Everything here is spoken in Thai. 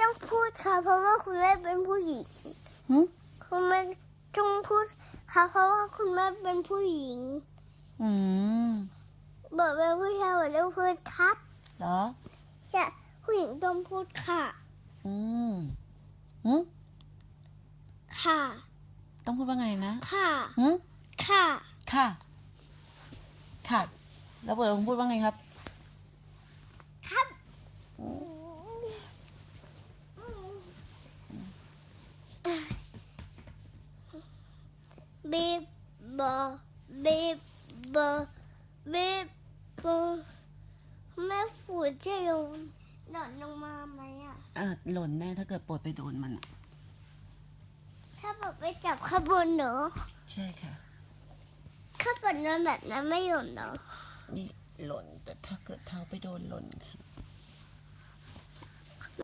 ต้องพูดค่ะ เพราะว่าคุณแม่เป็นผู้หญิงหึคุณแม่ต้องพูดค่ะ เพราะว่าคุณแม่เป็นผู้หญิงอืมบอกเป็นผู้ชายบอกต้องพูดครับเหรอใช่ผู้หญิงต้องพูดค่ะ อืมหึค่ะ ต้องพูดว่าไงนะค่ะ หึค่ะ ค่ะ ค่ะ แล้วเปิดผมพูดว่าไงครับครับ บีบบอบีบบอบีบบอแม่ฝูจะลงหล่นลงมาไหมอะเออหล่นแน่ถ้าเกิดปวดไปโดนมันอะถ้าแบบไปจับขบวนเหรอใช่ค่ะข้าบนนอนแบบนั้นไม่หล่นเหรอนี่หล่นแต่ถ้าเกิดเท้าไปโดนหล่นค่ะ